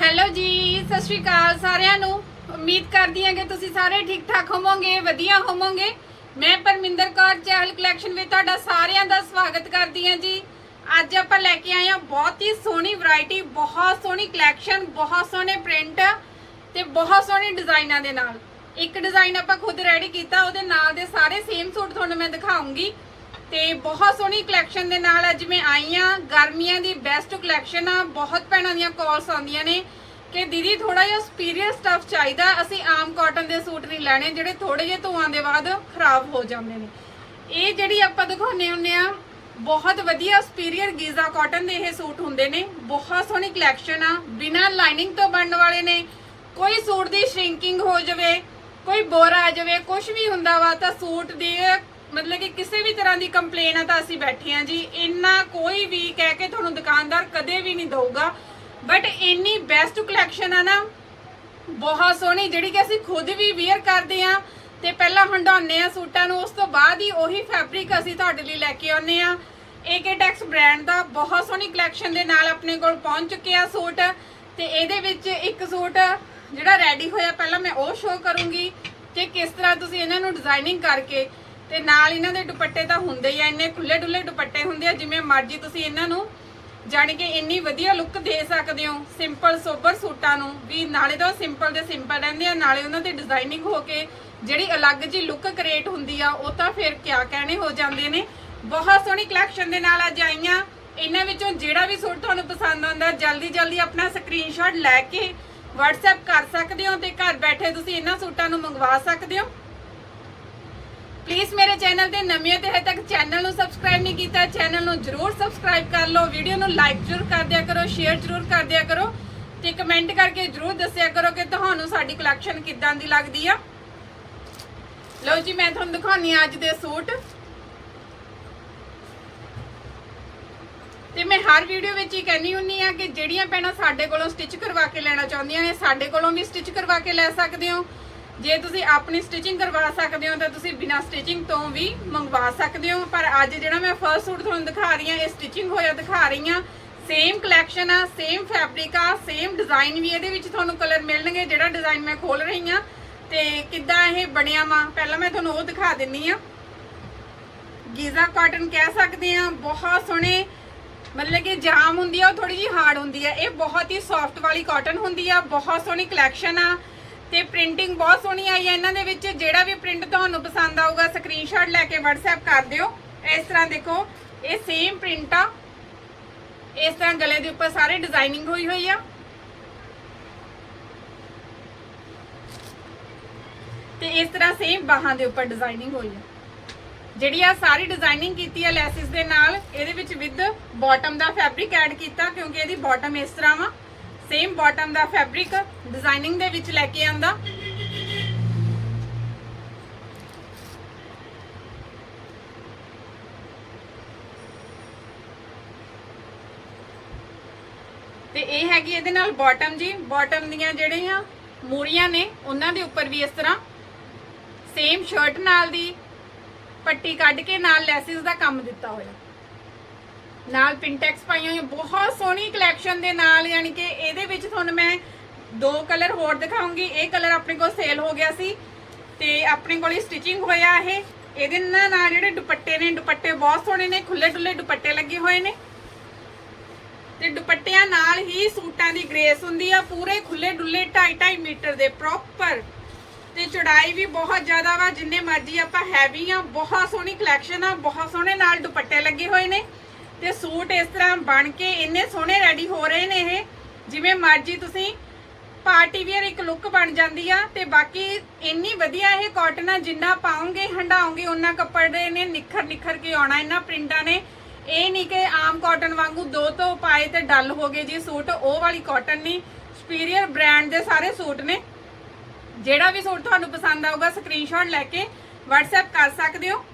Hello ਜੀ, ਸਤਿ ਸ਼੍ਰੀ ਅਕਾਲ ਸਾਰਿਆਂ ਨੂੰ। ਉਮੀਦ ਕਰਦੀ ਹਾਂ ਕਿ ਤੁਸੀਂ ਸਾਰੇ ਠੀਕ ਠਾਕ ਹੋਵੋਗੇ, ਵਧੀਆ ਹੋਵੋਗੇ। ਮੈਂ ਪਰਮਿੰਦਰ ਕੌਰ, ਚਹਿਲ ਕਲੈਕਸ਼ਨ ਵਿੱਚ ਤੁਹਾਡਾ ਸਾਰਿਆਂ ਦਾ ਸਵਾਗਤ ਕਰਦੀ ਹਾਂ ਜੀ। ਅੱਜ ਆਪਾਂ ਲੈ ਕੇ ਆਏ ਹਾਂ ਬਹੁਤ ਹੀ ਸੋਹਣੀ ਵੈਰਾਈਟੀ ਬਹੁਤ ਸੋਹਣੀ ਕਲੈਕਸ਼ਨ ਬਹੁਤ ਸੋਹਣੇ ਪ੍ਰਿੰਟ ਤੇ ਬਹੁਤ ਸੋਹਣੇ ਡਿਜ਼ਾਈਨਾਂ ਦੇ ਨਾਲ। ਇੱਕ ਡਿਜ਼ਾਈਨ ਆਪਾਂ ਖੁਦ ਰੈਡੀ ਕੀਤਾ, ਉਹਦੇ ਨਾਲ ਦੇ ਸਾਰੇ ਸੇਮ ਸੂਟ ਤੁਹਾਨੂੰ ਮੈਂ ਦਿਖਾਉਂਗੀ। ਤੇ ਬਹੁਤ ਸੋਹਣੀ ਕਲੈਕਸ਼ਨ ਦੇ ਨਾਲ ਅੱਜ ਮੈਂ ਆਈ ਆ ਗਰਮੀਆਂ ਦੀ ਬੈਸਟ ਕਲੈਕਸ਼ਨ ਆ। ਬਹੁਤ ਭੈਣਾਂ ਦੀਆਂ ਕਾਲਸ ਆਉਂਦੀਆਂ ਨੇ ਕਿ ਦੀਦੀ ਥੋੜਾ ਜਿਹਾ ਸੁਪੀਰੀਅਰ ਸਟੱਫ ਚਾਹੀਦਾ। ਅਸੀਂ ਆਮ ਕਾਟਨ ਦੇ ਸੂਟ ਨਹੀਂ ਲੈਣੇ, ਜਿਹੜੇ ਥੋੜੇ ਜਿਹੇ ਧੂਆਂ ਦੇ ਬਾਅਦ ਖਰਾਬ ਹੋ ਜਾਂਦੇ ਨੇ। ਇਹ ਜਿਹੜੀ ਆਪਾਂ ਦਿਖਾਉਣੇ ਹੁੰਨੇ ਆ, ਬਹੁਤ ਵਧੀਆ ਸੁਪੀਰੀਅਰ ਗੀਜ਼ਾ ਕਾਟਨ ਦੇ ਇਹ ਸੂਟ ਹੁੰਦੇ ਨੇ। ਬਹੁਤ ਸੋਹਣੀ ਕਲੈਕਸ਼ਨ ਆ। ਬਿਨਾਂ ਲਾਈਨਿੰਗ ਤੋਂ ਬਣਨ ਵਾਲੇ ਨੇ। ਕੋਈ ਸੂਟ ਦੀ ਸ਼ਰਿੰਕਿੰਗ ਹੋ ਜਾਵੇ, ਕੋਈ ਬੋਰਾ ਆ ਜਾਵੇ ਕੁਝ ਵੀ ਹੁੰਦਾ ਵਾ ਤਾਂ ਸੂਟ ਦੇ ਮਤਲਬ ਕਿ ਕਿਸੇ ਵੀ ਤਰ੍ਹਾਂ ਦੀ ਕੰਪਲੇਨ ਆ ਤਾਂ ਅਸੀਂ ਬੈਠੇ ਆ ਜੀ। ਇੰਨਾ ਕੋਈ ਵੀ ਕਹਿ ਕੇ ਤੁਹਾਨੂੰ ਦੁਕਾਨਦਾਰ ਕਦੇ ਵੀ ਨਹੀਂ ਦਊਗਾ। ਬਟ ਇੰਨੀ ਬੈਸਟ ਕਲੈਕਸ਼ਨ ਆ ਨਾ, ਬਹੁਤ ਸੋਹਣੀ, ਜਿਹੜੀ ਕਿ ਅਸੀਂ ਖੁਦ ਵੀ ਵੇਅਰ ਕਰਦੇ ਆ ਤੇ ਪਹਿਲਾਂ ਹੰਡਾਉਂਦੇ ਆ ਸੂਟਾਂ ਨੂੰ, ਉਸ ਤੋਂ ਬਾਅਦ ਹੀ ਉਹੀ ਫੈਬਰਿਕ ਅਸੀਂ ਤੁਹਾਡੇ ਲਈ ਲੈ ਕੇ ਆਉਂਦੇ ਆ ਏਕੇਟੈਕਸ ਬ੍ਰਾਂਡ ਦਾ ਬਹੁਤ ਸੋਹਣੀ ਕਲੈਕਸ਼ਨ ਦੇ ਨਾਲ ਆਪਣੇ ਕੋਲ ਪਹੁੰਚ ਚੁੱਕੇ ਆ ਸੂਟ। ਤੇ ਇਹਦੇ ਵਿੱਚ ਇੱਕ ਸੂਟ ਜਿਹੜਾ ਰੈਡੀ ਹੋਇਆ, ਪਹਿਲਾਂ ਮੈਂ ਉਹ ਸ਼ੋਅ ਕਰੂੰਗੀ। ਕਿ ਕਿਸ ਤਰ੍ਹਾਂ ਤੁਸੀਂ ਇਹਨਾਂ ਨੂੰ ਡਿਜ਼ਾਈਨਿੰਗ ਕਰਕੇ ਤੇ ਨਾਲ ਇਹਨਾਂ ਦੇ ਦੁਪੱਟੇ ਤਾਂ ਹੁੰਦੇ ਹੀ ਆ, ਇੰਨੇ ਖੁੱਲੇ ਡੁੱਲੇ ਦੁਪੱਟੇ ਹੁੰਦੇ ਆ, ਜਿਵੇਂ ਮਰਜ਼ੀ ਤੁਸੀਂ ਇਹਨਾਂ ਨੂੰ ਜਾਣੀ ਕਿ ਇੰਨੀ ਵਧੀਆ ਲੁੱਕ ਦੇ ਸਕਦੇ ਹੋ ਸਿੰਪਲ ਸੋਬਰ ਸੂਟਾਂ ਨੂੰ, ਵੀ ਨਾਲੇ ਤਾਂ ਸਿੰਪਲ ਦੇ ਸਿੰਪਲ ਰਹਿੰਦੇ ਆ, ਨਾਲੇ ਉਹਨਾਂ ਤੇ ਡਿਜ਼ਾਈਨਿੰਗ ਹੋ ਕੇ ਜਿਹੜੀ ਅਲੱਗ ਜੀ ਲੁੱਕ ਕ੍ਰੀਏਟ ਹੁੰਦੀ ਆ, ਉਹ ਤਾਂ ਫਿਰ ਕਿਆ ਕਹਿਣੇ ਹੋ ਜਾਂਦੇ ਨੇ। ਬਹੁਤ ਸੋਹਣੀ ਕਲੈਕਸ਼ਨ ਦੇ ਨਾਲ ਅੱਜ ਆਈਆਂ। ਇਹਨਾਂ ਵਿੱਚੋਂ ਜਿਹੜਾ ਵੀ ਸੂਟ ਤੁਹਾਨੂੰ ਪਸੰਦ ਆਉਂਦਾ, ਜਲਦੀ ਜਲਦੀ ਆਪਣਾ ਸਕਰੀਨਸ਼ਾਟ ਲੈ ਕੇ WhatsApp ਕਰ ਸਕਦੇ ਹੋ ਤੇ ਘਰ ਬੈਠੇ ਤੁਸੀਂ ਇਹਨਾਂ ਸੂਟਾਂ ਨੂੰ ਮੰਗਵਾ ਸਕਦੇ ਹੋ। ਪਲੀਜ਼ ਮੇਰੇ ਚੈਨਲ ਤੇ ਨਵੇਂ ਤੇ ਹਜੇ ਤੱਕ ਚੈਨਲ ਨੂੰ ਸਬਸਕ੍ਰਾਈਬ ਨਹੀਂ ਕੀਤਾ ਚੈਨਲ ਨੂੰ ਜਰੂਰ ਸਬਸਕ੍ਰਾਈਬ ਕਰ ਲਓ ਵੀਡੀਓ ਨੂੰ ਲਾਈਕ ਜਰੂਰ ਕਰ ਦਿਆ ਕਰੋ ਸ਼ੇਅਰ ਜਰੂਰ ਕਰ ਦਿਆ ਕਰੋ ਤੇ ਕਮੈਂਟ ਕਰਕੇ ਜਰੂਰ ਦੱਸਿਆ ਕਰੋ ਕਿ ਤੁਹਾਨੂੰ ਸਾਡੀ ਕਲੈਕਸ਼ਨ ਕਿੱਦਾਂ ਦੀ ਲੱਗਦੀ ਆ। ਲਓ ਜੀ, ਮੈਂ ਤੁਹਾਨੂੰ ਦਿਖਾਉਣੀ ਆ ਅੱਜ ਦੇ ਸੂਟ। ਤੇ ਮੈਂ ਹਰ ਵੀਡੀਓ ਵਿੱਚ ਹੀ ਕਹਿੰਦੀ ਹੁੰਨੀ ਆ ਕਿ ਜਿਹੜੀਆਂ ਭੈਣਾਂ ਸਾਡੇ ਕੋਲੋਂ ਸਟਿਚ ਕਰਵਾ ਕੇ ਲੈਣਾ ਚਾਹੁੰਦੀਆਂ ਨੇ, ਸਾਡੇ ਕੋਲੋਂ ਵੀ ਸਟਿਚ ਕਰਵਾ ਕੇ ਲੈ ਸਕਦੇ ਹੋ। ਜੇ ਤੁਸੀਂ ਆਪਣੀ ਸਟਿਚਿੰਗ ਕਰਵਾ ਸਕਦੇ ਹੋ, ਤਾਂ ਤੁਸੀਂ ਬਿਨਾਂ ਸਟਿਚਿੰਗ ਤੋਂ ਵੀ ਮੰਗਵਾ ਸਕਦੇ ਹੋ। ਪਰ ਅੱਜ ਜਿਹੜਾ ਮੈਂ ਫਰਸਟ ਸੂਟ ਤੁਹਾਨੂੰ ਦਿਖਾ ਰਹੀ ਹਾਂ, ਇਹ ਸਟਿਚਿੰਗ ਹੋਇਆ ਦਿਖਾ ਰਹੀ ਹਾਂ। ਸੇਮ ਕਲੈਕਸ਼ਨ ਆ ਸੇਮ ਫੈਬਰਿਕ ਆ ਸੇਮ ਡਿਜ਼ਾਈਨ ਵੀ ਇਹਦੇ ਵਿੱਚ ਤੁਹਾਨੂੰ ਕਲਰ ਮਿਲਣਗੇ, ਜਿਹੜਾ ਡਿਜ਼ਾਈਨ ਮੈਂ ਖੋਲ ਰਹੀ ਹਾਂ। ਤੇ ਕਿੱਦਾਂ ਇਹ ਬਣਿਆ ਵਾ, ਪਹਿਲਾਂ ਮੈਂ ਤੁਹਾਨੂੰ ਉਹ ਦਿਖਾ ਦਿੰਨੀ ਆ। ਗੀਜ਼ਾ ਕਾਟਨ ਕਹਿ ਸਕਦੇ ਆ ਬਹੁਤ ਸੋਹਣੇ, ਮਤਲਬ ਕਿ ਜਾਮ ਹੁੰਦੀ ਆ, ਉਹ ਥੋੜੀ ਜਿਹੀ ਹਾਰਡ ਹੁੰਦੀ ਆ। ਇਹ ਬਹੁਤ ਹੀ ਸੌਫਟ ਵਾਲੀ ਕਾਟਨ ਹੁੰਦੀ ਆ, ਬਹੁਤ ਸੋਹਣੀ ਕਲੈਕਸ਼ਨ ਆ। ਤੇ ਪ੍ਰਿੰਟਿੰਗ ਬਹੁਤ ਸੋਹਣੀ ਆਈ ਆ ਇਹਨਾਂ ਦੇ ਵਿੱਚ ਜਿਹੜਾ ਵੀ ਪ੍ਰਿੰਟ ਤੁਹਾਨੂੰ ਪਸੰਦ ਆਊਗਾ ਸਕਰੀਨਸ਼ਾਟ ਲੈ ਕੇ WhatsApp ਕਰ ਦਿਓ। ਇਸ ਤਰ੍ਹਾਂ ਦੇਖੋ, ਇਹ ਸੇਮ ਪ੍ਰਿੰਟ ਆ। ਇਸ ਤਰ੍ਹਾਂ ਗਲੇ ਦੇ ਉੱਪਰ ਸਾਰੇ ਡਿਜ਼ਾਈਨਿੰਗ ਹੋਈ ਹੋਈ ਆ। ਤੇ ਇਸ ਤਰ੍ਹਾਂ ਸੇਮ ਬਾਹਾਂ ਦੇ ਉੱਪਰ ਡਿਜ਼ਾਈਨਿੰਗ ਹੋਈ ਆ। ਜਿਹੜੀ ਆ ਸਾਰੀ ਡਿਜ਼ਾਈਨਿੰਗ ਕੀਤੀ ਆ ਲੈਸਿਸ ਦੇ ਨਾਲ, ਇਹਦੇ ਵਿੱਚ ਵਿਦ ਬਾਟਮ ਦਾ ਫੈਬਰਿਕ ਐਡ ਕੀਤਾ, ਕਿਉਂਕਿ ਇਹਦੀ ਬਾਟਮ ਇਸ ਤਰ੍ਹਾਂ ਵਾ। ਸੇਮ ਬਾਟਮ ਦਾ ਫੈਬਰਿਕ ਡਿਜ਼ਾਈਨਿੰਗ ਦੇ ਵਿੱਚ ਲੈ ਕੇ ਆਂਦਾ। ਤੇ ਇਹ ਹੈਗੀ ਇਹਦੇ ਨਾਲ ਬਾਟਮ ਜੀ। ਬਾਟਮ ਦੀਆਂ ਜਿਹੜੀਆਂ ਮੂਰੀਆਂ ਨੇ, ਉਹਨਾਂ ਦੇ ਉੱਪਰ ਵੀ ਇਸ ਤਰ੍ਹਾਂ ਸੇਮ ਸ਼ਰਟ ਨਾਲ ਦੀ ਪੱਟੀ ਕੱਢ ਕੇ ਨਾਲ ਲੈਸਿਸ ਦਾ ਕੰਮ ਦਿੱਤਾ ਹੋਇਆ। ਨਾਲ ਪਿੰਟੈਕਸ ਪਾਈਆਂ ਹੋਈਆਂ, ਬਹੁਤ ਸੋਹਣੀ ਕਲੈਕਸ਼ਨ ਦੇ ਨਾਲ, ਯਾਨੀ ਕਿ ਇਹਦੇ ਵਿੱਚ ਤੁਹਾਨੂੰ ਮੈਂ ਦੋ ਕਲਰ ਹੋਰ ਦਿਖਾਉਂਗੀ। ਇਹ ਕਲਰ ਆਪਣੇ ਕੋਲ ਸੇਲ ਹੋ ਗਿਆ ਸੀ ਤੇ ਆਪਣੇ ਕੋਲ ਹੀ ਸਟਿਚਿੰਗ ਹੋਇਆ ਇਹ। ਇਹਦੇ ਨਾਲ ਜਿਹੜੇ ਦੁਪੱਟੇ ਨੇ, ਦੁਪੱਟੇ ਬਹੁਤ ਸੋਹਣੇ ਨੇ ਖੁੱਲੇ ਡੁੱਲੇ ਦੁਪੱਟੇ ਲੱਗੇ ਹੋਏ ਨੇ। ਤੇ ਦੁਪੱਟਿਆਂ ਨਾਲ ਹੀ ਸੂਟਾਂ ਦੀ ਗ੍ਰੇਸ ਹੁੰਦੀ ਆ, ਪੂਰੇ ਖੁੱਲੇ ਡੁੱਲੇ 2.5 ਮੀਟਰ ਦੇ ਪ੍ਰੋਪਰ ਤੇ ਚੌੜਾਈ ਵੀ ਬਹੁਤ ਜ਼ਿਆਦਾ ਵਾ, ਜਿੰਨੇ ਮਰਜ਼ੀ ਆਪਾਂ ਹੈਵੀ ਆ, ਬਹੁਤ ਸੋਹਣੀ ਕਲੈਕਸ਼ਨ ਆ, ਬਹੁਤ ਸੋਹਣੇ ਨਾਲ ਦੁਪੱਟੇ ਲੱਗੇ ਹੋਏ ਨੇ। ਤੇ ਸੂਟ ਇਸ ਤਰ੍ਹਾਂ ਬਣ ਕੇ ਇੰਨੇ ਸੋਹਣੇ ਰੈਡੀ ਹੋ ਰਹੇ ਨੇ ਇਹ। ਜਿਵੇਂ ਮਰਜ਼ੀ ਤੁਸੀਂ ਪਾਰਟੀ ਵੇਅਰ ਇੱਕ ਲੁੱਕ ਬਣ ਜਾਂਦੀ ਆ ਤੇ ਬਾਕੀ ਇੰਨੀ ਵਧੀਆ ਇਹ ਕਾਟਨ ਆ, ਜਿੰਨਾ ਪਾਉਂਗੇ ਹੰਡਾਉਂਗੇ ਉਹਨਾਂ ਕੱਪੜੇ ਨੇ ਨਿਖਰ ਨਿਖਰ ਕੇ ਆਉਣਾ ਇਹਨਾਂ ਪ੍ਰਿੰਟਾਂ ਨੇ। ਇਹ ਨਹੀਂ ਕਿ ਆਮ ਕਾਟਨ ਵਾਂਗੂ ਦੋ ਤੋਂ ਪਾਏ ਤੇ ਡੱਲ ਹੋ ਗਏ ਜੀ ਸੂਟ, ਉਹ ਵਾਲੀ ਕਾਟਨ ਨਹੀਂ। ਸੁਪੀਰੀਅਰ ਬ੍ਰਾਂਡ ਦੇ ਸਾਰੇ ਸੂਟ ਨੇ। ਜਿਹੜਾ ਵੀ ਸੂਟ ਤੁਹਾਨੂੰ ਪਸੰਦ ਆਊਗਾ ਸਕਰੀਨਸ਼ਾਟ ਲੈ ਕੇ WhatsApp ਕਰ ਸਕਦੇ ਹੋ।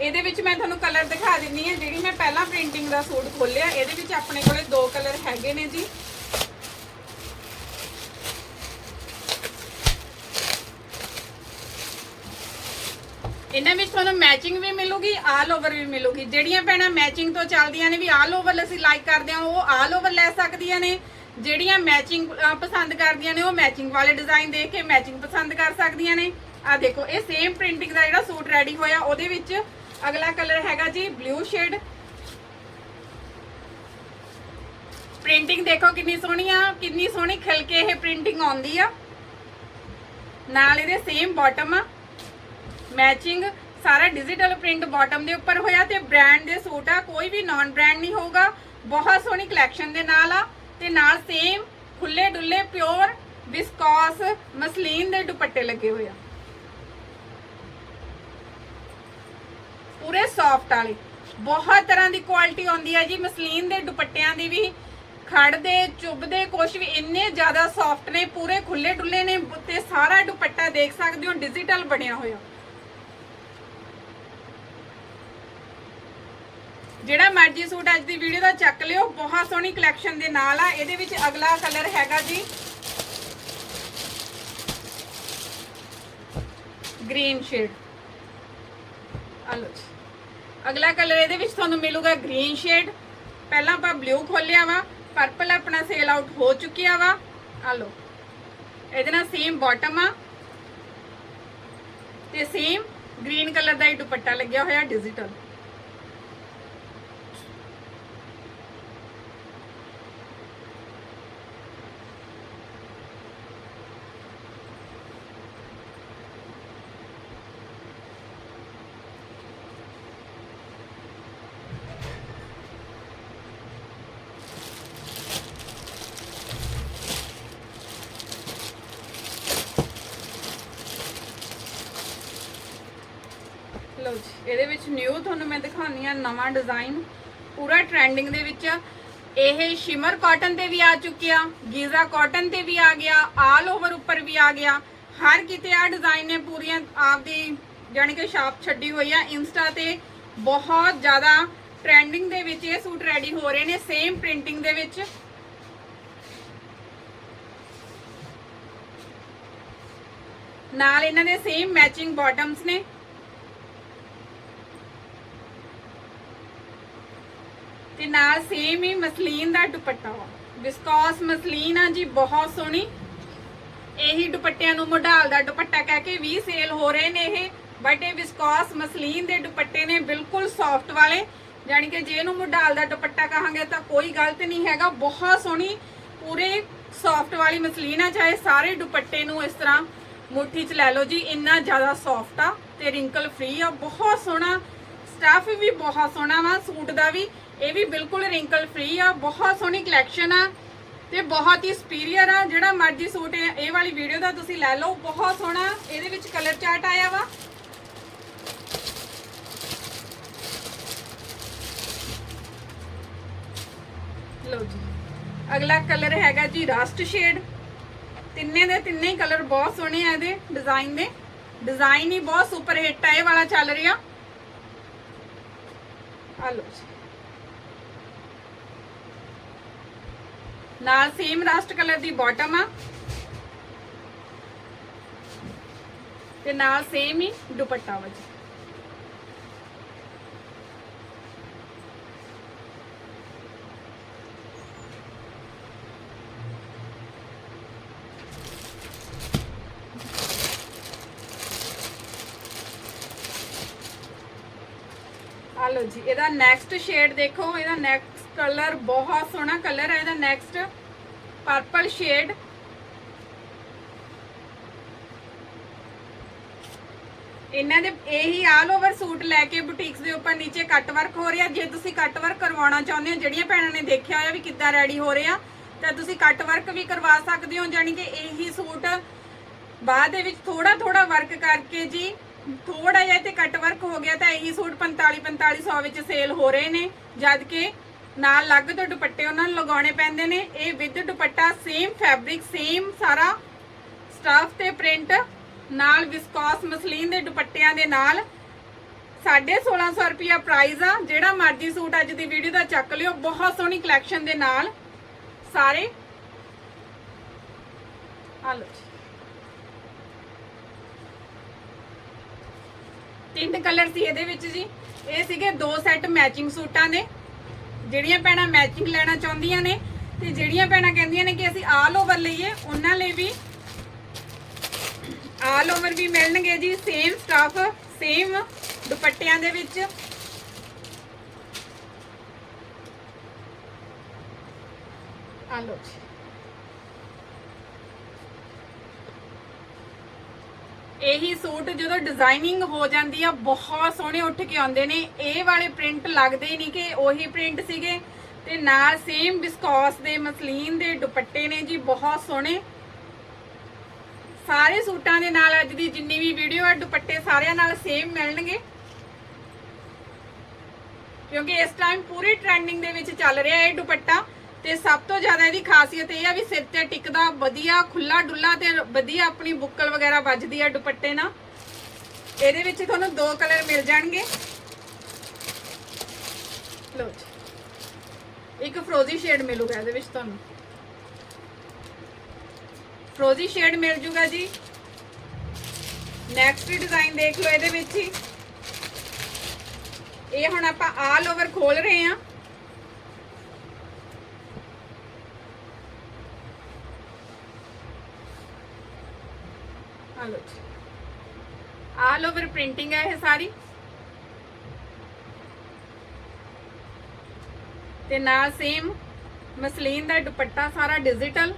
ਇਹਦੇ ਵਿੱਚ ਮੈਂ ਤੁਹਾਨੂੰ ਕਲਰ ਦਿਖਾ ਦਿੰਨੀ ਆ ਜਿਹੜੀ ਮੈਂ ਪਹਿਲਾਂ ਪ੍ਰਿੰਟਿੰਗ ਦਾ ਸੂਟ ਖੋਲਿਆ ਇਹਦੇ ਵਿੱਚ ਆਪਣੇ ਕੋਲੇ ਦੋ ਕਲਰ ਹੈਗੇ ਨੇ ਜੀ। ਇਹਨਾਂ ਵਿੱਚ ਤੁਹਾਨੂੰ ਮੈਚਿੰਗ ਵੀ ਮਿਲੂਗੀ ਆਲ ਓਵਰ ਵੀ ਮਿਲੂਗੀ। ਜਿਹੜੀਆਂ ਭੈਣਾਂ ਮੈਚਿੰਗ ਤੋਂ ਚੱਲਦੀਆਂ ਨੇ ਵੀ ਆਲ ਓਵਰ ਅਸੀਂ ਲਾਈਕ ਕਰਦੇ ਹਾਂ, ਉਹ ਆਲ ਓਵਰ ਲੈ ਸਕਦੀਆਂ ਨੇ। ਜਿਹੜੀਆਂ ਮੈਚਿੰਗ ਪਸੰਦ ਕਰਦੀਆਂ ਨੇ, ਉਹ ਮੈਚਿੰਗ ਵਾਲੇ ਡਿਜ਼ਾਈਨ ਦੇਖ ਕੇ ਮੈਚਿੰਗ ਪਸੰਦ ਕਰ ਸਕਦੀਆਂ ਨੇ। ਆ ਦੇਖੋ, ਇਹ ਸੇਮ ਪ੍ਰਿੰਟਿੰਗ ਦਾ ਜਿਹੜਾ ਸੂਟ ਰੈਡੀ ਹੋਇਆ, ਉਹਦੇ ਵਿੱਚ ਅਗਲਾ ਕਲਰ ਹੈਗਾ ਜੀ ਬਲੂ ਸ਼ੇਡ। ਪ੍ਰਿੰਟਿੰਗ ਦੇਖੋ ਕਿੰਨੀ ਸੋਹਣੀ ਆ, ਕਿੰਨੀ ਸੋਹਣੀ ਖਿਲਕੇ ਇਹ ਪ੍ਰਿੰਟਿੰਗ ਆਉਂਦੀ ਆ। ਨਾਲ ਇਹਦੇ ਸੇਮ ਬਾਟਮ ਆ। ਮੈਚਿੰਗ ਸਾਰਾ ਡਿਜੀਟਲ ਪ੍ਰਿੰਟ ਬਾਟਮ ਦੇ ਉੱਪਰ ਹੋਇਆ ਤੇ ਬ੍ਰਾਂਡ ਦੇ ਸੂਟ ਆ, ਕੋਈ ਵੀ ਨਾਨ ਬ੍ਰਾਂਡ ਨਹੀਂ ਹੋਊਗਾ। ਬਹੁਤ ਸੋਹਣੀ ਕਲੈਕਸ਼ਨ ਦੇ ਨਾਲ ਆ ਤੇ ਨਾਲ ਸੇਮ ਖੁੱਲੇ ਡੁੱਲੇ ਪਿਓਰ ਵਿਸਕੋਸ ਮਸਲੀਨ ਦੇ ਦੁਪੱਟੇ ਲੱਗੇ ਹੋਏ ਆ। ਪੂਰੇ ਸੌਫਟ ਵਾਲੇ। ਬਹੁਤ ਤਰ੍ਹਾਂ ਦੀ ਕੁਆਲਿਟੀ ਆਉਂਦੀ ਹੈ ਜੀ, ਮਸਲੀਨ ਦੇ ਦੁਪੱਟਿਆਂ ਦੀ ਵੀ ਖੜਦੇ ਚੁੱਭਦੇ ਕੁਛ ਵੀ ਇੰਨੇ ਜ਼ਿਆਦਾ ਸੌਫਟ ਨੇ, ਪੂਰੇ ਖੁੱਲੇ ਡੁੱਲੇ ਨੇ ਤੇ ਸਾਰਾ ਦੁਪੱਟਾ ਦੇਖ ਸਕਦੇ ਹੋ ਡਿਜੀਟਲ ਬਣਿਆ ਹੋਇਆ। ਜਿਹੜਾ ਮਰਜ਼ੀ ਸੂਟ ਅੱਜ ਦੀ ਵੀਡੀਓ ਦਾ ਚੱਕ ਲਿਓ, ਬਹੁਤ ਸੋਹਣੀ ਕਲੈਕਸ਼ਨ ਦੇ ਨਾਲ ਆ, ਇਹਦੇ ਵਿੱਚ ਅਗਲਾ ਕਲਰ ਹੈਗਾ ਜੀ। ਗ੍ਰੀਨ ਸ਼ੇਡ ਅਗਲਾ ਕਲਰ ਇਹਦੇ ਵਿੱਚ ਤੁਹਾਨੂੰ ਮਿਲੂਗਾ ਗ੍ਰੀਨ ਸ਼ੇਡ। ਪਹਿਲਾਂ ਆਪਾਂ ਬਲੂ ਖੋਲਿਆ ਵਾ ਪਰਪਲ ਆਪਣਾ ਸੇਲ ਆਊਟ ਹੋ ਚੁੱਕਿਆ ਵਾ। ਆ ਲਓ, ਇਹਦੇ ਨਾਲ ਸੇਮ ਬਾਟਮ ਆ। ਤੇ ਸੇਮ ਗ੍ਰੀਨ ਕਲਰ ਦਾ ਹੀ ਦੁਪੱਟਾ ਲੱਗਿਆ ਹੋਇਆ ਡਿਜੀਟਲ ਲਓ ਜੀ ਇਹਦੇ ਵਿੱਚ ਨਿਊ ਤੁਹਾਨੂੰ ਮੈਂ ਦਿਖਾਉਣੀ ਆ ਨਵਾਂ ਡਿਜ਼ਾਈਨ ਪੂਰਾ ਟ੍ਰੈਂਡਿੰਗ ਦੇ ਵਿੱਚ। ਇਹ ਸ਼ਿਮਰ ਕਾਟਨ ਤੇ ਵੀ ਆ ਚੁੱਕਿਆ ਗੀਜ਼ਾ ਕਾਟਨ ਤੇ ਵੀ ਆ ਗਿਆ ਆਲ ਓਵਰ ਉੱਪਰ ਵੀ ਆ ਗਿਆ। ਹਰ ਕਿਤੇ ਆ ਡਿਜ਼ਾਈਨ ਨੇ ਪੂਰੀਆਂ ਆਪਦੀ, ਜਾਣੀ ਕਿ ਸ਼ਾਪ ਛੱਡੀ ਹੋਈ ਆ। ਇੰਸਟਾ ਤੇ ਬਹੁਤ ਜ਼ਿਆਦਾ ਟ੍ਰੈਂਡਿੰਗ ਦੇ ਵਿੱਚ ਇਹ ਸੂਟ ਰੈਡੀ ਹੋ ਰਹੇ ਨੇ ਸੇਮ ਪ੍ਰਿੰਟਿੰਗ ਦੇ ਵਿੱਚ। ਨਾਲ ਇਹਨਾਂ ਦੇ ਸੇਮ ਮੈਚਿੰਗ ਬਾਟਮਸ ਨੇ। ਤੇ ਨਾਲ ਸੇਮ ਹੀ ਮਸਲੀਨ ਦਾ ਦੁਪੱਟਾ ਵਾ। ਵਿਸਕੋਸ ਮਸਲੀਨ ਆ ਜੀ, ਬਹੁਤ ਸੋਹਣੀ। ਇਹੀ ਦੁਪੱਟਿਆਂ ਨੂੰ ਮੋਢਾਲ ਦਾ ਦੁਪੱਟਾ ਕਹਿ ਕੇ ਵੀ ਸੇਲ ਹੋ ਰਹੇ ਨੇ ਇਹ। ਬਟ ਇਹ ਵਿਸਕੋਸ ਮਸਲੀਨ ਦੇ ਦੁਪੱਟੇ ਨੇ ਬਿਲਕੁਲ ਸੌਫਟ ਵਾਲੇ। ਜਾਨੀ ਕਿ ਜੇ ਇਹਨੂੰ ਮੋਢਾਲ ਦਾ ਦੁਪੱਟਾ ਕਹਾਂਗੇ ਤਾਂ ਕੋਈ ਗਲਤ ਨਹੀਂ ਹੈਗਾ। ਬਹੁਤ ਸੋਹਣੀ, ਪੂਰੇ ਸੌਫਟ ਵਾਲੀ ਮਸਲੀਨ ਆ, ਚਾਹੇ ਸਾਰੇ ਦੁਪੱਟੇ ਨੂੰ ਇਸ ਤਰ੍ਹਾਂ ਮੁੱਠੀ 'ਚ ਲੈ ਲਓ ਜੀ, ਇੰਨਾ ਜ਼ਿਆਦਾ ਸੌਫਟ ਆ ਤੇ ਰਿੰਕਲ ਫ੍ਰੀ ਆ, ਬਹੁਤ ਸੋਹਣਾ। ਸਟਾਫ ਵੀ ਬਹੁਤ ਸੋਹਣਾ ਵਾ, ਸੂਟ ਦਾ ਵੀ। ਇਹ ਵੀ ਬਿਲਕੁਲ ਰਿੰਕਲ ਫ੍ਰੀ ਆ, ਬਹੁਤ ਸੋਹਣੀ ਕਲੈਕਸ਼ਨ ਆ ਤੇ ਬਹੁਤ ਹੀ ਸੁਪੀਰੀਅਰ ਆ। ਜਿਹੜਾ ਮਰਜ਼ੀ ਸੂਟ ਇਹ ਵਾਲੀ ਵੀਡੀਓ ਦਾ ਤੁਸੀਂ ਲੈ ਲਓ, ਬਹੁਤ ਸੋਹਣਾ। ਇਹਦੇ ਵਿੱਚ ਕਲਰ ਚਾਰਟ ਆਇਆ ਵਾ। ਲਓ ਜੀ। ਅਗਲਾ ਕਲਰ ਹੈਗਾ ਜੀ ਰਸਟ ਸ਼ੇਡ ਤਿੰਨੇ ਦੇ ਤਿੰਨੇ ਹੀ ਕਲਰ ਬਹੁਤ ਸੋਹਣੇ ਆ ਇਹਦੇ ਡਿਜ਼ਾਈਨ ਦੇ। ਡਿਜ਼ਾਈਨ ਹੀ ਬਹੁਤ ਸੁਪਰ ਹਿੱਟ ਆ, ਇਹ ਵਾਲਾ ਚੱਲ ਰਿਹਾ ਆ ਲਓ ਜੀ ਨਾਲ ਸੇਮ ਰਸਟ ਕਲਰ ਦੀ ਬਾਟਮ ਆ। ਤੇ ਨਾਲ ਸੇਮ ਹੀ ਦੁਪੱਟਾ ਵਾ ਜੀ। ਆ ਲਓ ਜੀ, ਇਹਦਾ ਨੈਕਸਟ ਸ਼ੇਡ ਦੇਖੋ, ਇਹਦਾ ਨੈਕਸਟ ਕਲਰ ਬਹੁਤ ਸੋਹਣਾ ਕਲਰ ਹੈ ਇਹਦਾ ਨੈਕਸਟ ਪਰਪਲ ਸ਼ੇਡ ਇਹਨਾਂ ਦੇ ਇਹੀ ਆਲ ਓਵਰ ਸੂਟ ਲੈ ਕੇ ਬੁਟੀਕਸ ਦੇ ਉੱਪਰ ਨੀਚੇ ਕੱਟ ਵਰਕ ਹੋ ਰਿਹਾ। ਜੇ ਤੁਸੀਂ ਕੱਟ ਵਰਕ ਕਰਵਾਉਣਾ ਚਾਹੁੰਦੇ ਹੋ, ਜਿਹੜੀਆਂ ਭੈਣਾਂ ਨੇ ਦੇਖਿਆ ਹੋਇਆ ਵੀ ਕਿੱਦਾਂ ਰੈਡੀ ਹੋ ਰਿਹਾ ਤਾਂ ਤੁਸੀਂ ਕੱਟ ਵਰਕ ਵੀ ਕਰਵਾ ਸਕਦੇ ਹੋ ਜਾਨੀ ਕਿ ਇਹੀ ਸੂਟ ਬਾਅਦ ਦੇ ਵਿੱਚ ਥੋੜਾ ਥੋੜਾ ਵਰਕ ਕਰਕੇ ਜੀ ਥੋੜਾ ਜਿਹਾ ਤੇ ਕੱਟ ਵਰਕ ਹੋ ਗਿਆ ਤਾਂ ਇਹੀ ਸੂਟ 45 4500 ਵਿੱਚ ਸੇਲ ਹੋ ਰਹੇ ਨੇ, ਜਦ ਕਿ ਨਾਲ ਲੱਗ ਤੋਂ ਦੁਪੱਟੇ ਉਹਨਾਂ ਨੂੰ ਲਗਾਉਣੇ ਪੈਂਦੇ ਨੇ। ਇਹ with dupatta same fabric same ਸਾਰਾ ਸਟਾਫ ਤੇ ਪ੍ਰਿੰਟ ਨਾਲ ਵਿਸਕੋਸ ਮਸਲੀਨ ਦੇ ਦੁਪੱਟਿਆਂ ਦੇ ਨਾਲ। 1650 ਰੁਪਿਆ ਪ੍ਰਾਈਸ ਆ, ਜਿਹੜਾ ਮਰਜ਼ੀ ਸੂਟ ਅੱਜ ਦੀ ਵੀਡੀਓ ਦਾ ਚੱਕ ਲਿਓ, ਬਹੁਤ ਸੋਹਣੀ ਕਲੈਕਸ਼ਨ ਦੇ ਨਾਲ। ਸਾਰੇ। ਆ ਲਓ ਤਿੰਨ ਕਲਰ ਸੀ ਇਹਦੇ ਵਿੱਚ ਜੀ। ਇਹ ਸੀਗੇ ਦੋ ਸੈੱਟ ਮੈਚਿੰਗ ਸੂਟਾਂ ਦੇ। ਜਿਹੜੀਆਂ ਭੈਣਾਂ ਮੈਚਿੰਗ ਲੈਣਾ ਚਾਹੁੰਦੀਆਂ ਨੇ ਤੇ ਜਿਹੜੀਆਂ ਭੈਣਾਂ ਕਹਿੰਦੀਆਂ ਨੇ ਕਿ ਅਸੀਂ ਆਲ ਓਵਰ ਲਈਏ, ਉਹਨਾਂ ਲਈ ਵੀ ਆਲ ਓਵਰ ਵੀ ਮਿਲਣਗੇ ਜੀ। ਸੇਮ ਸਟਫ ਸੇਮ ਦੁਪੱਟਿਆਂ ਦੇ ਵਿੱਚ। ਆ ਜੀ। ਇਹੀ ਸੂਟ ਜਦੋਂ ਡਿਜ਼ਾਈਨਿੰਗ ਹੋ ਜਾਂਦੀ ਆ, ਬਹੁਤ ਸੋਹਣੇ ਉੱਠ ਕੇ ਆਉਂਦੇ ਨੇ। ਇਹ ਵਾਲੇ ਪ੍ਰਿੰਟ ਲੱਗਦੇ ਨਹੀਂ ਕਿ ਉਹੀ ਪ੍ਰਿੰਟ ਸੀਗੇ। ਤੇ ਨਾਲ ਸੇਮ ਵਿਸਕੋਸ ਦੇ, ਮਸਲੀਨ ਦੇ ਦੁਪੱਟੇ ਨੇ ਜੀ, ਬਹੁਤ ਸੋਹਣੇ। ਸਾਰੇ ਸੂਟਾਂ ਦੇ ਨਾਲ ਅੱਜ ਦੀ ਜਿੰਨੀ ਵੀ ਵੀਡੀਓ ਹੈ ਦੁਪੱਟੇ ਸਾਰਿਆਂ ਨਾਲ ਸੇਮ ਮਿਲਣਗੇ। ਕਿਉਂਕਿ ਇਸ ਟਾਈਮ ਪੂਰੀ ਟ੍ਰੈਂਡਿੰਗ ਦੇ ਵਿੱਚ ਚੱਲ ਰਿਹਾ ਇਹ ਦੁਪੱਟਾ। ਤੇ ਸਭ ਤੋਂ ਜ਼ਿਆਦਾ ਇਹਦੀ ਖਾਸੀਅਤ ਇਹ ਆ ਵੀ ਸਿਰ ਤੇ ਟਿਕਦਾ ਵਧੀਆ ਖੁੱਲਾ ਡੁੱਲਾ ਤੇ ਵਧੀਆ ਆਪਣੀ ਬੁੱਕਲ ਵਗੈਰਾ ਵੱਜਦੀ ਆ ਦੁਪੱਟੇ ਨਾਲ। ਇਹਦੇ ਵਿੱਚ ਤੁਹਾਨੂੰ ਦੋ ਕਲਰ ਮਿਲ ਜਾਣਗੇ। ਲਓ ਇੱਕ ਫਰੋਜ਼ੀ ਸ਼ੇਡ ਮਿਲੂਗਾ ਇਹਦੇ ਵਿੱਚ ਤੁਹਾਨੂੰ। ਫਰੋਜ਼ੀ ਸ਼ੇਡ ਮਿਲ ਜੂਗਾ ਜੀ। ਨੈਕਸਟ ਡਿਜ਼ਾਈਨ ਦੇਖ ਲਓ ਇਹਦੇ ਵਿੱਚ ਹੀ। ਇਹ ਹੁਣ ਆਪਾਂ ਆਲ ਓਵਰ ਖੋਲ ਰਹੇ ਹਾਂ। ਆ ਲਓ ਜੀ। ਆਲ ਓਵਰ ਪ੍ਰਿੰਟਿੰਗ ਹੈ ਇਹ ਸਾਰੀ। ਤੇ ਨਾਲ ਸੇਮ ਮਸਲੀਨ ਦਾ ਦੁਪੱਟਾ ਸਾਰਾ ਡਿਜੀਟਲ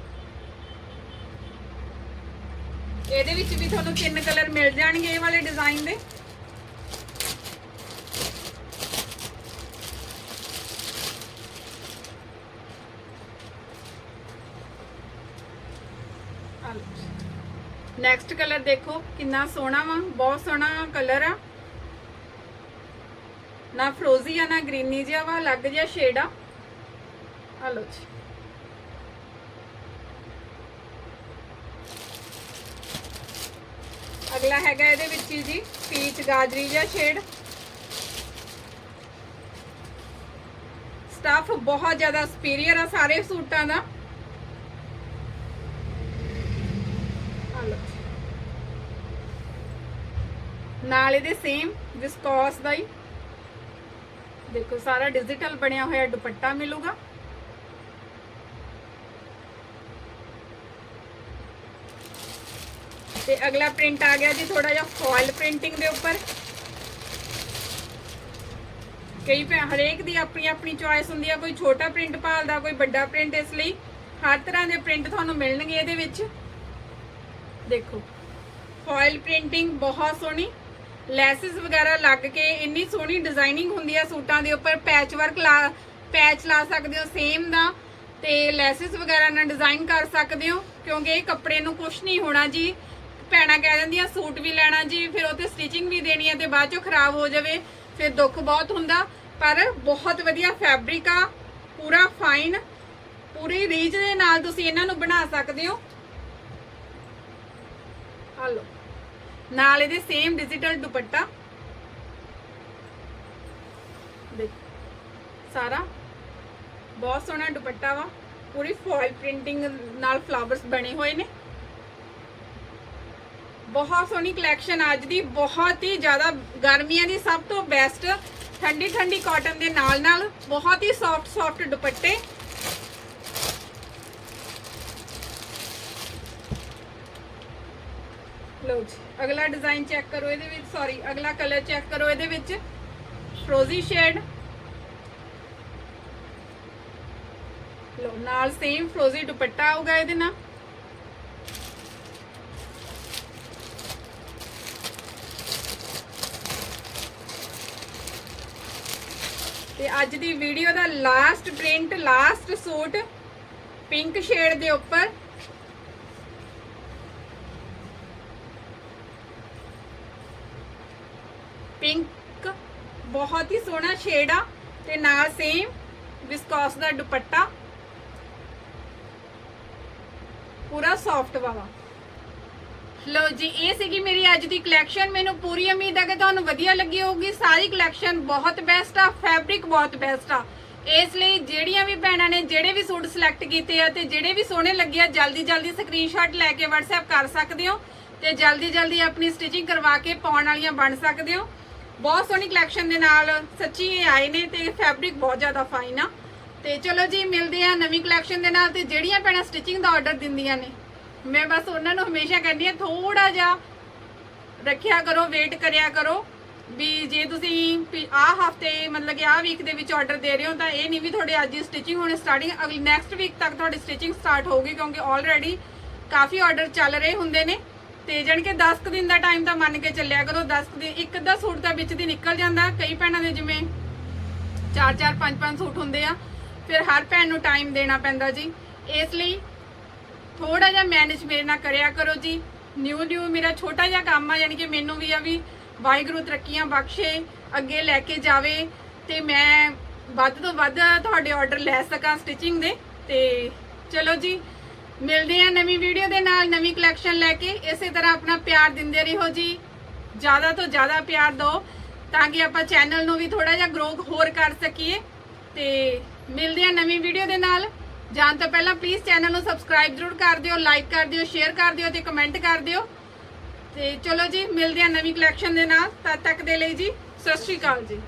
ਇਹਦੇ ਵਿੱਚ ਵੀ ਤੁਹਾਨੂੰ ਤਿੰਨ ਕਲਰ ਮਿਲ ਜਾਣਗੇ ਇਹ ਵਾਲੇ ਡਿਜ਼ਾਈਨ ਦੇ। ਨੈਕਸਟ ਕਲਰ ਦੇਖੋ, ਕਿੰਨਾ ਸੋਹਣਾ ਵਾ, ਬਹੁਤ ਸੋਹਣਾ ਕਲਰ ਆ। ਨਾ ਫਰੋਜ਼ੀ ਆ, ਨਾ ਗ੍ਰੀਨੀ ਜਿਹਾ ਵਾ, ਅਲੱਗ ਜਿਹਾ ਸ਼ੇਡ ਆ। ਆ ਲਓ ਜੀ। ਅਗਲਾ ਹੈਗਾ ਇਹਦੇ ਵਿੱਚ ਹੀ ਜੀ ਪੀਚ ਗਾਜਰੀ ਜਿਹਾ ਸ਼ੇਡ ਸਟਫ ਬਹੁਤ ਜ਼ਿਆਦਾ ਸੁਪੀਰੀਅਰ ਆ ਸਾਰੇ ਸੂਟਾਂ ਦਾ ਆ ਲਓ ਜੀ। ਨਾਲ ਇਹਦੇ ਸੇਮ ਵਿਸਕੋਸ ਦਾ ਹੀ। ਦੇਖੋ, ਸਾਰਾ ਡਿਜੀਟਲ ਬਣਿਆ ਹੋਇਆ ਦੁਪੱਟਾ ਮਿਲੂਗਾ। ਤੇ ਅਗਲਾ ਪ੍ਰਿੰਟ ਆ ਗਿਆ ਜੀ ਥੋੜਾ ਜਿਹਾ ਫੋਇਲ ਪ੍ਰਿੰਟਿੰਗ ਦੇ ਉੱਪਰ। ਕਈ ਭੈ, ਹਰੇਕ ਦੀ ਆਪਣੀ ਆਪਣੀ ਚੁਆਇਸ ਹੁੰਦੀ ਆ, ਕੋਈ ਛੋਟਾ ਪ੍ਰਿੰਟ ਭਾਲਦਾ, ਕੋਈ ਵੱਡਾ ਪ੍ਰਿੰਟ ਇਸ ਲਈ। ਹਰ ਤਰ੍ਹਾਂ ਦੇ ਪ੍ਰਿੰਟ ਤੁਹਾਨੂੰ ਮਿਲਣਗੇ ਇਹਦੇ ਵਿੱਚ। ਦੇਖੋ ਫੋਇਲ ਪ੍ਰਿੰਟਿੰਗ ਬਹੁਤ ਸੋਹਣੀ। ਲੈਸਸ ਵਗੈਰਾ ਲੱਗ ਕੇ ਇੰਨੀ ਸੋਹਣੀ ਡਿਜ਼ਾਈਨਿੰਗ ਹੁੰਦੀ ਆ ਸੂਟਾਂ ਦੇ ਉੱਪਰ ਪੈਚ ਵਰਕ ਲਾ ਪੈਚ ਲਾ ਸਕਦੇ ਹੋ ਸੇਮ ਦਾ ਤੇ ਲੈਸਸ ਵਗੈਰਾ ਨਾਲ ਡਿਜ਼ਾਈਨ ਕਰ ਸਕਦੇ ਹੋ, ਕਿਉਂਕਿ ਇਹ ਕੱਪੜੇ ਨੂੰ ਕੁਝ ਨਹੀਂ ਹੋਣਾ ਜੀ। ਭੈਣਾਂ ਕਹਿ ਦਿੰਦੀਆਂ, ਸੂਟ ਵੀ ਲੈਣਾ ਜੀ, ਫਿਰ ਉਹ ਤੇ ਸਟਿਚਿੰਗ ਵੀ ਦੇਣੀ ਹੈ ਤੇ ਬਾਅਦ ਚੋਂ ਖਰਾਬ ਹੋ ਜਾਵੇ, ਫਿਰ ਦੁੱਖ ਬਹੁਤ ਹੁੰਦਾ। ਪਰ ਬਹੁਤ ਵਧੀਆ ਫੈਬਰਿਕ ਆ, ਪੂਰਾ ਫਾਈਨ ਪੂਰੀ ਰੀਜ ਦੇ ਨਾਲ ਤੁਸੀਂ ਇਹਨਾਂ ਨੂੰ ਬਣਾ ਸਕਦੇ ਹੋ। ਆ ਲਓ। ਨਾਲ ਇਹਦੇ ਸੇਮ ਡਿਜੀਟਲ ਦੁਪੱਟਾ। ਦੇਖ, ਸਾਰਾ। ਬਹੁਤ ਸੋਹਣਾ ਦੁਪੱਟਾ ਵਾ। ਪੂਰੀ ਫੋਇਲ ਪ੍ਰਿੰਟਿੰਗ ਨਾਲ ਫਲਾਵਰਸ ਬਣੇ ਹੋਏ ਨੇ। ਬਹੁਤ ਸੋਹਣੀ ਕਲੈਕਸ਼ਨ ਅੱਜ ਦੀ। ਬਹੁਤ ਹੀ ਜ਼ਿਆਦਾ ਗਰਮੀਆਂ ਦੀ ਸਭ ਤੋਂ ਬੈਸਟ ਠੰਡੀ ਠੰਡੀ ਕਾਟਨ ਦੇ ਨਾਲ ਨਾਲ ਬਹੁਤ ਹੀ ਸੌਫਟ ਸੌਫਟ ਦੁਪੱਟੇ। ਲਓ ਜੀ, ਅਗਲਾ ਡਿਜ਼ਾਈਨ ਚੈੱਕ ਕਰੋ ਇਹਦੇ ਵਿੱਚ ਸੌਰੀ ਅਗਲਾ ਕਲਰ ਚੈੱਕ ਕਰੋ ਇਹਦੇ ਵਿੱਚ। ਫਰੋਜ਼ੀ ਸ਼ੇਡ ਲਓ, ਨਾਲ ਸੇਮ ਫਰੋਜ਼ੀ ਦੁਪੱਟਾ ਆਊਗਾ ਇਹਦੇ ਨਾਲ। ਤੇ ਅੱਜ ਦੀ ਵੀਡੀਓ ਦਾ last print last suit pink shade ਦੇ ਉੱਪਰ ਪਿੰਕ ਬਹੁਤ ਹੀ ਸੋਹਣਾ ਸ਼ੇਡ ਆ ਤੇ ਨਾਲ ਸੇਮ ਵਿਸਕੋਸ ਦਾ ਦੁਪੱਟਾ। ਪੂਰਾ ਸੌਫਟ ਵਾਲਾ। ਲੋ ਜੀ, ਇਹ ਸੀਗੀ ਮੇਰੀ ਅੱਜ ਦੀ ਕਲੈਕਸ਼ਨ ਮੈਨੂੰ ਪੂਰੀ ਉਮੀਦ ਹੈ ਕਿ ਤੁਹਾਨੂੰ ਵਧੀਆ ਲੱਗੀ ਹੋਊਗੀ। ਸਾਰੀ ਕਲੈਕਸ਼ਨ ਬਹੁਤ ਬੈਸਟ ਆ ਫੈਬਰਿਕ ਬਹੁਤ ਬੈਸਟ ਆ। ਇਸ ਲਈ ਜਿਹੜੀਆਂ ਵੀ ਭੈਣਾਂ ਨੇ ਜਿਹੜੇ ਵੀ ਸੂਟ ਸਿਲੈਕਟ ਕੀਤੇ ਆ ਤੇ ਜਿਹੜੇ ਵੀ ਸੋਹਣੇ ਲੱਗੇ ਆ, ਜਲਦੀ ਜਲਦੀ ਸਕਰੀਨਸ਼ਾਟ ਲੈ ਕੇ WhatsApp ਕਰ ਸਕਦੇ ਹੋ ਤੇ ਜਲਦੀ ਜਲਦੀ ਆਪਣੀ ਸਟਿਚਿੰਗ ਕਰਵਾ ਕੇ ਪਾਉਣ ਵਾਲੀਆਂ ਬਣ ਸਕਦੇ ਹੋ। ਬਹੁਤ ਸੋਹਣੀ ਕਲੈਕਸ਼ਨ ਦੇ ਨਾਲ ਸੱਚੀ ਇਹ ਆਏ ਨੇ ਤੇ ਫੈਬਰਿਕ ਬਹੁਤ ਜ਼ਿਆਦਾ ਫਾਈਨ ਆ। ਤੇ ਚਲੋ ਜੀ, ਮਿਲਦੇ ਆ ਨਵੀਂ ਕਲੈਕਸ਼ਨ ਦੇ ਨਾਲ ਤੇ ਜਿਹੜੀਆਂ ਭੈਣਾਂ ਸਟਿਚਿੰਗ ਦਾ ਆਰਡਰ ਦਿੰਦੀਆਂ ਨੇ। ਮੈਂ ਬਸ ਉਹਨਾਂ ਨੂੰ ਹਮੇਸ਼ਾ ਕਹਿੰਦੀ ਆ ਥੋੜਾ ਜਿਹਾ ਰੱਖਿਆ ਕਰੋ ਵੇਟ ਕਰਿਆ ਕਰੋ ਵੀ ਜੇ ਤੁਸੀਂ ਪਿ- ਆਹ ਹਫ਼ਤੇ ਮਤਲਬ ਕਿ ਆਹ ਵੀਕ ਦੇ ਵਿੱਚ ਆਰਡਰ ਦੇ ਰਹੇ ਹੋ ਤਾਂ ਇਹ ਨਹੀਂ ਵੀ ਤੁਹਾਡੇ ਅੱਜ ਹੀ ਸਟਿਚਿੰਗ ਹੋਣੀ ਸਟਾਰਟਿੰਗ ਅਗਲੀ ਨੈਕਸਟ ਵੀਕ ਤੱਕ ਤੁਹਾਡੀ ਸਟਿਚਿੰਗ ਸਟਾਰਟ ਹੋਊਗੀ ਕਿਉਂਕਿ ਆਲਰੇਡੀ ਕਾਫੀ ਆਰਡਰ ਚੱਲ ਰਹੇ ਹੁੰਦੇ ਨੇ। ਤੇ ਜਾਣੀ ਕਿ 10 ਕੁ ਦਿਨ ਦਾ ਟਾਈਮ ਤਾਂ ਮੰਨ ਕੇ ਚੱਲਿਆ ਕਰੋ 10 ਕੁ ਦਿਨ, ਇੱਕ ਅੱਧਾ ਸੂਟ ਤਾਂ ਵਿੱਚ ਦੀ ਨਿਕਲ ਜਾਂਦਾ, ਕਈ ਭੈਣਾਂ ਦੇ ਜਿਵੇਂ 4-4 5-5 ਸੂਟ ਹੁੰਦੇ ਆ, ਫਿਰ ਹਰ ਭੈਣ ਨੂੰ ਟਾਈਮ ਦੇਣਾ ਪੈਂਦਾ ਜੀ। ਇਸ ਲਈ ਥੋੜਾ ਜਿਹਾ ਮੈਨੇਜ ਮੇਰੇ ਨਾਲ ਕਰਿਆ ਕਰੋ ਜੀ। ਨਿਊ ਨਿਊ ਮੇਰਾ ਛੋਟਾ ਜਿਹਾ ਕੰਮ ਆ ਯਾਨੀ ਕਿ ਮੈਨੂੰ ਵੀ ਆ ਵੀ ਵਾਹਿਗੁਰੂ ਤਰੱਕੀਆਂ ਬਖਸ਼ੇ, ਅੱਗੇ ਲੈ ਕੇ ਜਾਵੇ ਤੇ ਮੈਂ ਵੱਧ ਤੋਂ ਵੱਧ ਤੁਹਾਡੇ ਆਰਡਰ ਲੈ ਸਕਾਂ ਸਟਿਚਿੰਗ ਦੇ ਤੇ ਚਲੋ ਜੀ। ਮਿਲਦੇ ਆ ਨਵੀਂ ਵੀਡੀਓ ਦੇ ਨਾਲ ਨਵੀਂ ਕਲੈਕਸ਼ਨ ਲੈ ਕੇ। ਇਸੇ ਤਰ੍ਹਾਂ ਆਪਣਾ ਪਿਆਰ ਦਿੰਦੇ ਰਹੋ ਜੀ। ਜ਼ਿਆਦਾ ਤੋਂ ਜ਼ਿਆਦਾ ਪਿਆਰ ਦਿਓ ਤਾਂ ਕਿ ਆਪਾਂ ਚੈਨਲ ਨੂੰ ਵੀ ਥੋੜਾ ਜਿਹਾ ਗਰੋ ਹੋਰ ਕਰ ਸਕੀਏ। ਤੇ ਮਿਲਦੇ ਆ ਨਵੀਂ ਵੀਡੀਓ ਦੇ ਨਾਲ। ਜਾਣ ਤੋਂ ਪਹਿਲਾਂ ਪਲੀਜ਼ ਚੈਨਲ ਨੂੰ ਸਬਸਕ੍ਰਾਈਬ ਜ਼ਰੂਰ ਕਰ ਦਿਓ ਲਾਈਕ ਕਰ ਦਿਓ ਸ਼ੇਅਰ ਕਰ ਦਿਓ ਤੇ ਕਮੈਂਟ ਕਰ ਦਿਓ। ਤੇ ਚਲੋ ਜੀ, ਮਿਲਦੇ ਆ ਨਵੀਂ ਕਲੈਕਸ਼ਨ ਦੇ ਨਾਲ। ਤਦ ਤੱਕ ਦੇ ਲਈ ਜੀ, ਸਤਿ ਸ਼੍ਰੀ ਅਕਾਲ ਜੀ।